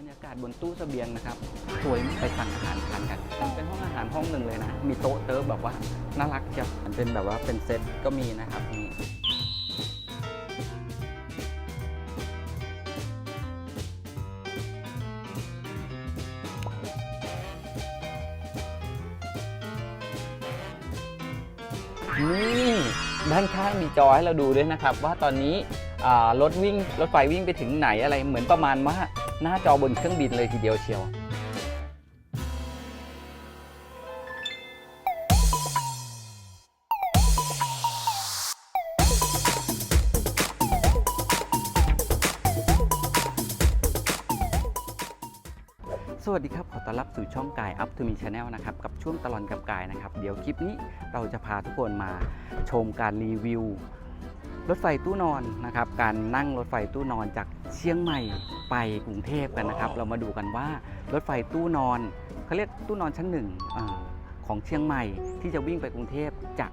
รรยากาศบนตู้เสบียงนะครับสวยไปสั่งอาหารทานกัน เป็นห้องอาหารห้องหนึ่งเลยนะ มีโต๊ะเติร์ฟแบบว่าน่ารักจังมันเป็นแบบว่าเป็นเซตก็มีนะครับนี่นี่ด้านข้างมีจอให้เราดูด้วยนะครับ ว่าตอนนี้รถวิ่งรถไฟวิ่งไปถึงไหนอะไรเหมือนประมาณว่า หน้าจอบนเครื่องบินเลยทีเดียวเชียว สวัสดีครับ ขอต้อนรับสู่ช่องกาย Up to Me Channel นะครับ กับช่วงตลอนกับกายนะครับ เดี๋ยวคลิปนี้เราจะพาทุกคนมาชมการรีวิว รถไฟตู้นอนนะครับ การนั่งรถไฟตู้นอนจากเชียงใหม่ไปกรุงเทพกันนะครับ เรามาดูกันว่ารถไฟตู้นอนเขาเรียกตู้นอนชั้นหนึ่งอของเชียงใหม่ที่จะวิ่งไปกรุงเทพจะ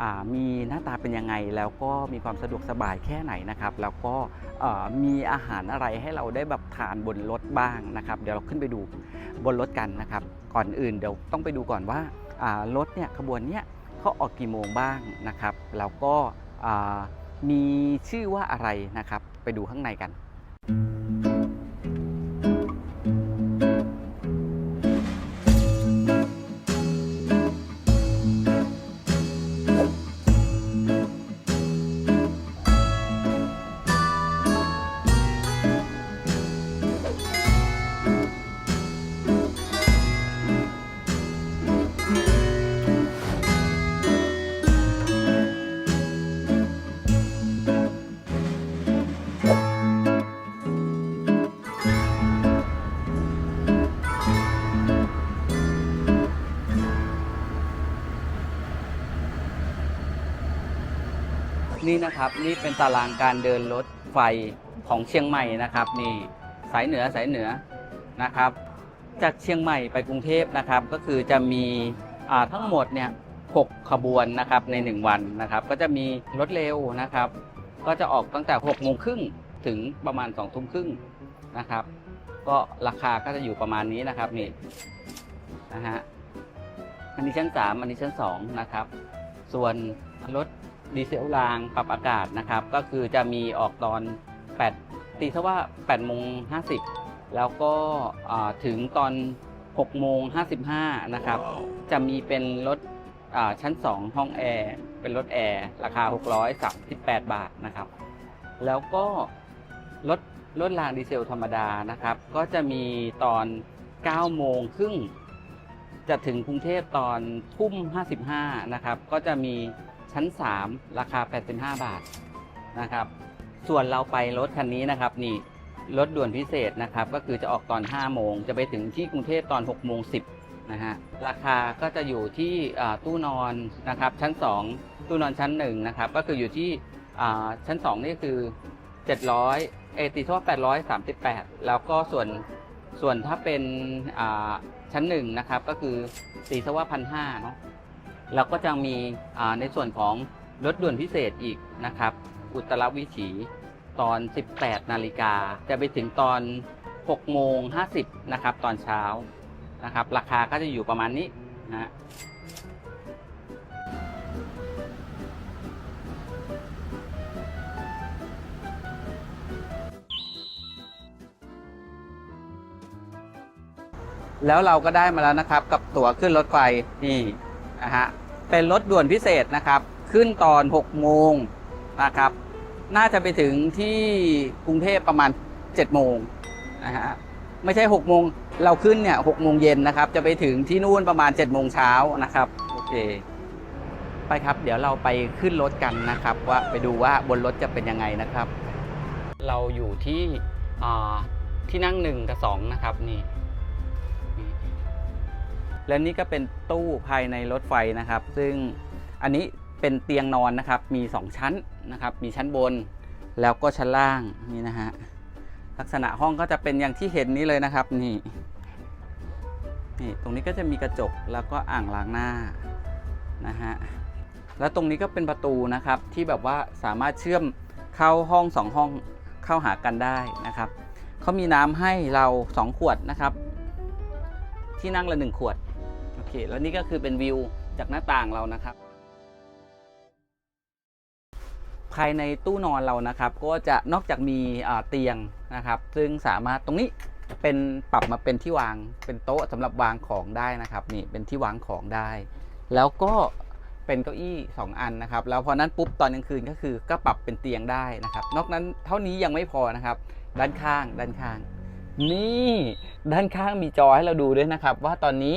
อ่ามีหน้าตาเป็นยังไง แล้วก็มีความสะดวกสบายแค่ไหนนะครับ แล้วก็มีอาหารอะไรให้เราได้แบบทานบนรถบ้างนะครับ เดี๋ยวเราขึ้นไปดูบนรถกันนะครับ ก่อนอื่นเดี๋ยวต้องไปดูก่อนว่ารถเนี่ยขบวนเนี้ยเขาออกกี่โมงบ้างนะครับ แล้วก็ มีชื่อว่าอะไรนะครับ ไปดูข้างในกัน นี่นะครับนี่เป็นตารางการเดินรถไฟของเชียงใหม่นะครับนี่สายเหนือสายเหนือนะครับ จากเชียงใหม่ไปกรุงเทพนะครับ ก็คือจะมีทั้งหมดเนี่ยหกขบวนนะครับใน 1 วันนะครับ ก็จะมีรถเร็วนะครับ ก็จะออกตั้งแต่6โมงครึ่งถึงประมาณ2ทุ่มครึ่งนะครับ ก็ราคาก็จะอยู่ประมาณนี้นะครับนี่นะฮะอันนี้ชั้น 3 อันนี้ชั้น 2 นะครับ ส่วนรถ ดีเซลรางปรับอากาศนะครับ ก็คือจะมีออกตอน 8 ตีซะว่า8โมง50 แล้วก็อ่าถึงตอน6โมง55 นะครับ จะมีเป็นรถอ่าชั้น 2 ห้องแอร์เป็นรถแอร์ราคา 638 บาทนะครับ แล้วก็รถรถรางดีเซลธรรมดานะครับ ก็จะมีตอน 9 โมงครึ่งจะถึงกรุงเทพตอนทุ่ม 55 นะครับ ก็จะมี ชั้น 3 ราคา 85 บาทนะครับ ส่วนเราไปรถคันนี้นะครับนี่รถด่วนพิเศษนะครับก็คือจะออกตอน 5 โมง จะไปถึงที่กรุงเทพตอน 6 โมง 10 นะฮะ ราคาก็จะอยู่ที่ตู้นอนนะครับชั้น 2 ตู้นอนชั้น1นะครับก็คืออยู่ที่ชั้น 2 นี่คือ 700 เอตีทั่ว838 แล้วก็ส่วนส่วนถ้าเป็นชั้น1นะครับก็คือตีซะว่าพันห้าเนาะ แล้วก็จะมีในส่วนของรถด่วนพิเศษอีกนะครับ อุตรวิถีตอน 18 นาฬิกา จะไปถึงตอน 6 โมง 50 นะครับ ตอนเช้านะครับ ราคาก็จะอยู่ประมาณนี้นะฮะแล้วเราก็ได้มาแล้วนะครับกับตั๋วขึ้นรถไฟนี่นะฮะ เป็นรถด่วนพิเศษนะครับ ขึ้นตอน 6 โมงนะครับ น่าจะไปถึงที่กรุงเทพประมาณ 7 โมงนะฮะไม่ใช่ 6 โมงเราขึ้นเนี่ย6โมงเย็นนะครับ จะไปถึงที่นู่นประมาณ 7 โมงเช้านะครับโอเคไปครับ เดี๋ยวเราไปขึ้นรถกันนะครับ ว่าไปดูว่าบนรถจะเป็นยังไงนะครับ เราอยู่ที่อ่าที่นั่งหนึ่งกับสองนะครับนี่ และนี่ก็เป็นตู้ภายในรถไฟนะครับ ซึ่งอันนี้เป็นเตียงนอนนะครับ มี 2 ชั้นนะครับ มีชั้นบนแล้วก็ชั้นล่างนี่นะฮะลักษณะห้องก็จะเป็นอย่างที่เห็นนี้เลยนะครับนี่นี่ตรงนี้ก็จะมีกระจกแล้วก็อ่างล้างหน้านะฮะแล้วตรงนี้ก็เป็นประตูนะครับที่แบบว่าสามารถเชื่อมเข้าห้องสองห้องเข้าหากันได้นะครับเขามีน้ำให้เราสองขวดนะครับ ที่นั่งละหนึ่งขวด เคแล้วนี่ก็คือเป็นวิวจากหน้าต่างเรานะครับ ภายในตู้นอนเรานะครับ ก็จะนอกจากมีเตียงนะครับ ซึ่งสามารถตรงนี้เป็นปรับมาเป็นที่วางเป็นโต๊ะสำหรับวางของได้นะครับนี่เป็นที่วางของได้ แล้วก็เป็นเก้าอี้ 2 อันนะครับ แล้วพอนั้นปุ๊บตอนกลางคืนก็คือก็ปรับเป็นเตียงได้นะครับ นอกนั้นเท่านี้ยังไม่พอนะครับ ด้านข้างด้านข้าง นี่ ด้านข้างมีจอให้เราดูด้วยนะครับ ว่าตอนนี้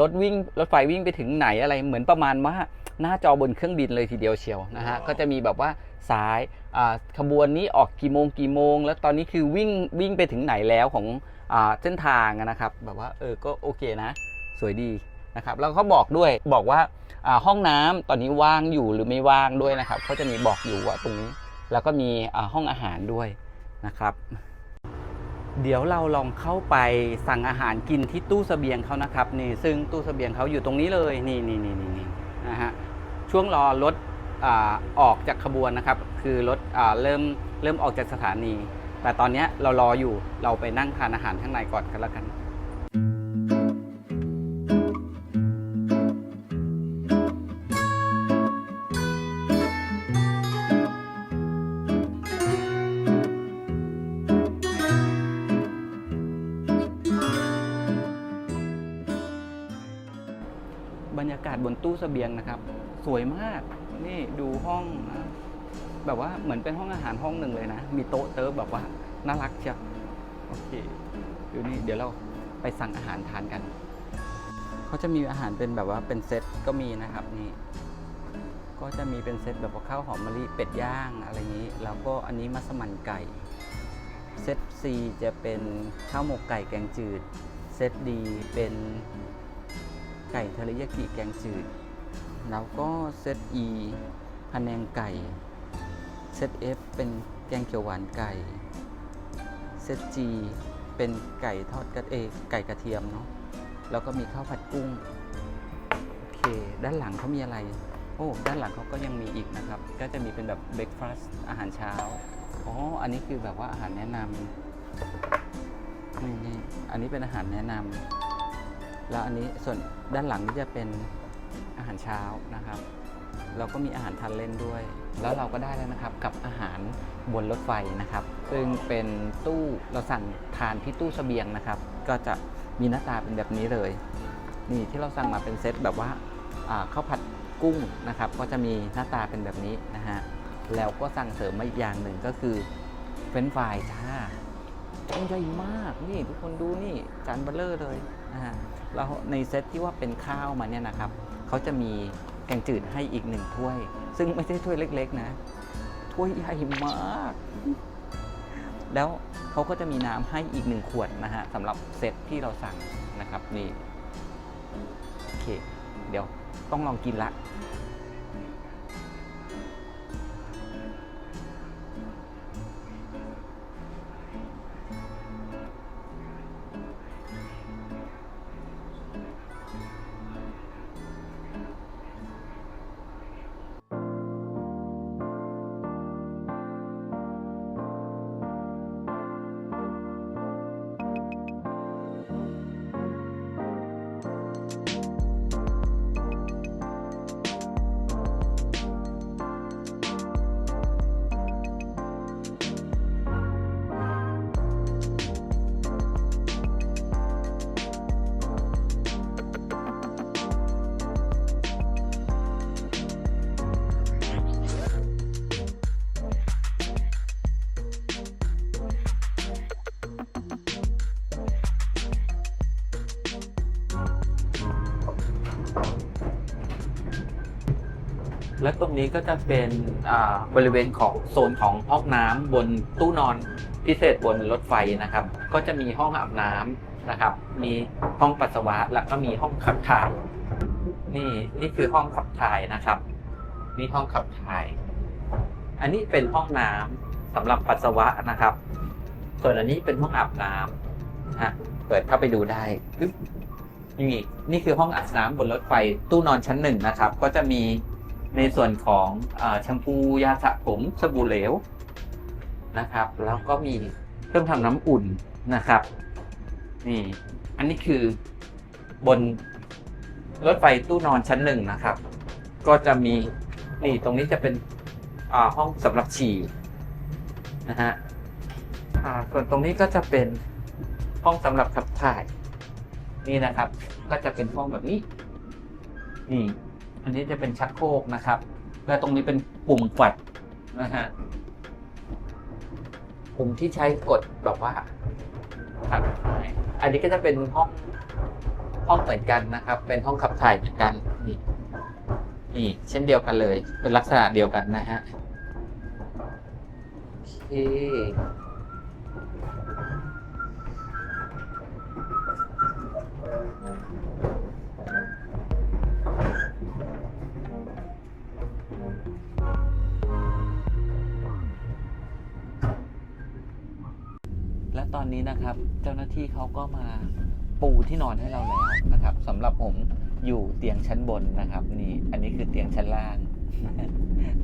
รถวิ่งรถไฟวิ่งไปถึงไหนอะไรเหมือนประมาณว่าหน้าจอบนเครื่องบินเลยทีเดียวเชียวนะฮะก็จะมีแบบว่าสายอ่าขบวนนี้ออกกี่โมงกี่โมง แล้วตอนนี้คือวิ่งวิ่งไปถึงไหนแล้วของอ่าเส้นทางอะนะครับ แบบว่าเออก็โอเคนะ สวยดีนะครับแล้วเขาบอกด้วยบอกว่าอ่าห้องน้ำตอนนี้ว่างอยู่หรือไม่ว่างด้วยนะครับเขาจะมีบอกอยู่ว่าตรงนี้ แล้วก็มีอ่าห้องอาหารด้วยนะครับ เดี๋ยวเราลองเข้าไปสั่งอาหารกินที่ตู้เสบียงเขานะครับนี่ซึ่งตู้เสบียงเขาอยู่ตรงนี้เลยนี่นี่นี่นี่นี่นะฮะช่วงรอรถอออกจากขบวนนะครับ คือรถอเริ่มเริ่มออกจากสถานี แต่ตอนนี้เรารออยู่เราไปนั่งทานอาหารข้างในก่อนกันแล้วกันากาศบนตู้เสบียงนะครับ สวยมากนี่ดูห้องนะแบบว่าเหมือนเป็นห้องอาหารห้องหนึ่งเลยนะ มีโต๊ะเติร์ฟแบบว่าน่ารักเชียวโอเคดูนี่เดี๋ยวเราไปสั่งอาหารทานกัน เขาจะมีอาหารเป็นแบบว่าเป็นเซตก็มีนะครับนี่ก็จะมีเป็นเซตแบบว่าข้าวหอมมะลิเป็ดย่างอะไรนี้ แล้วก็อันนี้มัสมั่นไก่ เซต C จะเป็นข้าวหมกไก่แกงจืด เซต D เป็น ไก่เทริยากิแกงจืด แล้วก็เซต E พะแนงไก่ เซต F เป็นแกงเขียวหวานไก่ เซต G เป็นไก่ทอดกระเอไก่กระเทียมเนาะ แล้วก็มีข้าวผัดกุ้ง โอเค ด้านหลังเขามีอะไร โอ้ ด้านหลังเขาก็ยังมีอีกนะครับ ก็จะมีเป็นแบบเบรกฟาสต์อาหารเช้า อ๋อ อันนี้คือแบบว่าอาหารแนะนำนี่นี่อันนี้เป็นอาหารแนะนำ แล้วอันนี้ส่วนด้านหลังนี่จะเป็นอาหารเช้านะครับ เราก็มีอาหารทานเล่นด้วย แล้วเราก็ได้แล้วนะครับกับอาหารบนรถไฟนะครับ ซึ่งเป็นตู้เราสั่งทานที่ตู้เสบียงนะครับ ก็จะมีหน้าตาเป็นแบบนี้เลย นี่ที่เราสั่งมาเป็นเซตแบบว่าข้าวผัดกุ้งนะครับ ก็จะมีหน้าตาเป็นแบบนี้นะฮะแล้วก็สั่งเสริมมาอีกอย่างหนึ่งก็คือเฟรนฟรายจ้าจานใหญ่มากนี่ทุกคนดูนี่จานเบลเลอร์เลยนะฮะ แล้วในเซตที่ว่าเป็นข้าวมาเนี่ยนะครับเขาจะมีแกงจืดให้อีกหนึ่งถ้วย ซึ่งไม่ใช่ถ้วยเล็ก ๆ นะ ถ้วยใหญ่มาก แล้วเขาก็จะมีน้ำให้อีกหนึ่งขวดนะฮะสำหรับเซตที่เราสั่งนะครับนี่โอเค เดี๋ยวต้องลองกินละ และตรงนี้ก็จะเป็นบริเวณของโซนของห้องน้ำบนตู้นอนพิเศษบนรถไฟนะครับ ก็จะมีห้องอาบน้ำนะครับ มีห้องปัสสาวะแล้วก็มีห้องขับถ่าย นี่นี่คือห้องขับถ่ายนะครับ นี่ห้องขับถ่าย อันนี้เป็นห้องน้ำสำหรับปัสสาวะนะครับ ส่วนอันนี้เป็นห้องอาบน้ำฮะเปิดเข้าไปดูได้นี่นี่คือห้องอาบน้ำบนรถไฟตู้นอนชั้นหนึ่งนะครับ ก็จะมี ในส่วนของอแชมพูยาสระผมสบู่เหลวนะครับ แล้วก็มีเครื่องทำน้ำอุ่นนะครับ นี่ อันนี้คือบนรถไฟตู้นอนชั้นหนึ่งนะครับ ก็จะมีนี่ตรงนี้จะเป็นห้องสำหรับฉี่นะฮะส่วนตรงนี้ก็จะเป็นห้องสำหรับขับถ่าย นี่นะครับ ก็จะเป็นห้องแบบนี้ นี่ อันนี้จะเป็นชักโครกนะครับ และตรงนี้เป็นปุ่มปัดนะฮะปุ่มที่ใช้กดแบบว่าขับถ่ายอันนี้ก็จะเป็นห้องห้องเหมือนกันนะครับ เป็นห้องขับถ่ายเหมือนกันนี่นี่ เช่นเดียวกันเลย เป็นลักษณะเดียวกันนะฮะโอเค อนนี้นะครับ เจ้าหน้าที่เขาก็มาปูที่นอนให้เราแล้วนะครับสำหรับผมอยู่เตียงชั้นบนนะครับนี่อันนี้คือเตียงชั้นล่าง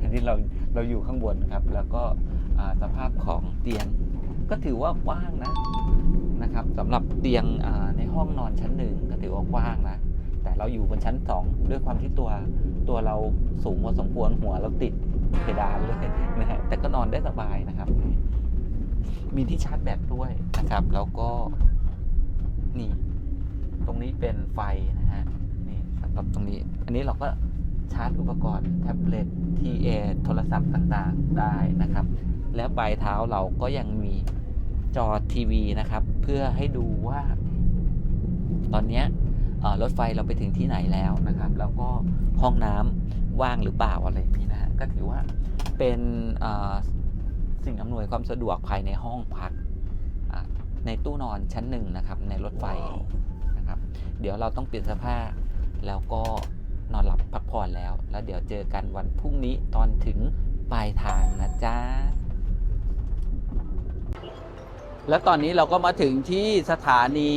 อันนี้เราเราอยู่ข้างบนครับ แล้วก็สภาพของเตียงก็ถือว่ากว้างนะนะครับสำหรับเตียงในห้องนอนชั้นหนึ่งก็ถือว่ากว้างนะแต่เราอยู่บนชั้นสองด้วยความที่ตัวตัวเราสูงพอสมควรหัวเราติดเพดานเลยนะฮะแต่ก็นอนได้สบายนะครับ มีที่ชาร์จแบตด้วยนะครับ แล้วก็นี่ ตรงนี้เป็นไฟนะฮะนี่สำหรับตรงนี้ อันนี้เราก็ชาร์จอุปกรณ์แท็บเล็ตทีเอโทรศัพท์ต่างๆได้นะครับ แล้วปลายเท้าเราก็ยังมีจอทีวีนะครับ เพื่อให้ดูว่า ตอนนี้รถไฟเราไปถึงที่ไหนแล้วนะครับ แล้วก็ห้องน้ำว่างหรือเปล่าอะไรนี้นะฮะก็ถือว่าเป็น สิ่งอำนวยความสะดวกภายในห้องพักอะในตู้นอนชั้นหนึ่งนะครับ ในรถไฟนะครับ เดี๋ยวเราต้องเปลี่ยนเสื้อผ้า แล้วก็นอนหลับพักผ่อนแล้ว แล้วเดี๋ยวเจอกันวันพรุ่งนี้ตอนถึงปลายทางนะจ๊ะ แล้วตอนนี้เราก็มาถึงที่สถานี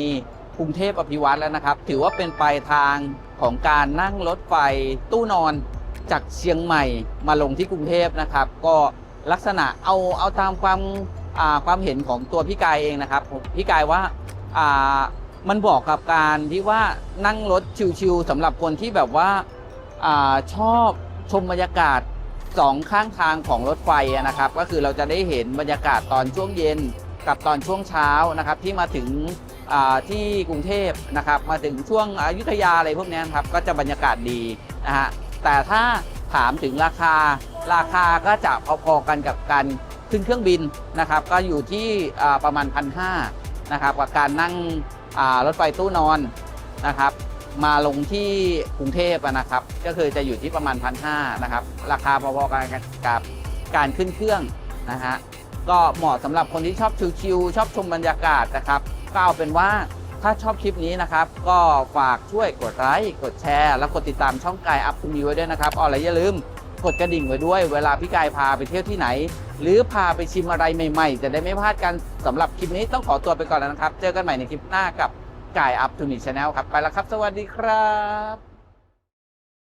กรุงเทพอภิวัตแล้วนะครับ ถือว่าเป็นปลายทางของการนั่งรถไฟตู้นอนจากเชียงใหม่มาลงที่กรุงเทพนะครับ ก็ ลักษณะเอาเอาตามความความเห็นของตัวพี่กายเองนะครับพี่กายว่ามันบอกกับการที่ว่านั่งรถชิวๆสำหรับคนที่แบบว่าอชอบชมบรรยากาศสองข้างทางของรถไฟนะครับ ก็คือเราจะได้เห็นบรรยากาศตอนช่วงเย็นกับตอนช่วงเช้านะครับ ที่มาถึงที่กรุงเทพนะครับ มาถึงช่วงอยุธยาอะไรพวกนี้ยครับก็จะบรรยากาศดีนะฮะแต่ถ้าถามถึงราคา ราคาก็จะพอๆกันกับการขึ้นเครื่องบินนะครับ ก็อยู่ที่ประมาณพันห้านะครับกับการนั่งรถไฟตู้นอนนะครับ มาลงที่กรุงเทพนะครับ ก็คือจะอยู่ที่ประมาณพันห้านะครับ ราคาพอๆกันกับการขึ้นเครื่องนะฮะก็เหมาะสำหรับคนที่ชอบชิวๆชอบชมบรรยากาศนะครับก็เอาเป็นว่าถ้าชอบคลิปนี้นะครับ ก็ฝากช่วยกดไลค์กดแชร์ แล้วกดติดตามช่องกายอัพทูมีไว้ด้วยนะครับอ๋อและอย่าลืม กดกระดิ่งไว้ด้วย เวลาพี่กายพาไปเที่ยวที่ไหน หรือพาไปชิมอะไรใหม่ ๆ จะได้ไม่พลาดกันสำหรับคลิปนี้ต้องขอตัวไปก่อนแล้วนะครับ เจอกันใหม่ในคลิปหน้ากับกายอัพทูนิชแนลครับไปแล้วครับ สวัสดีครับ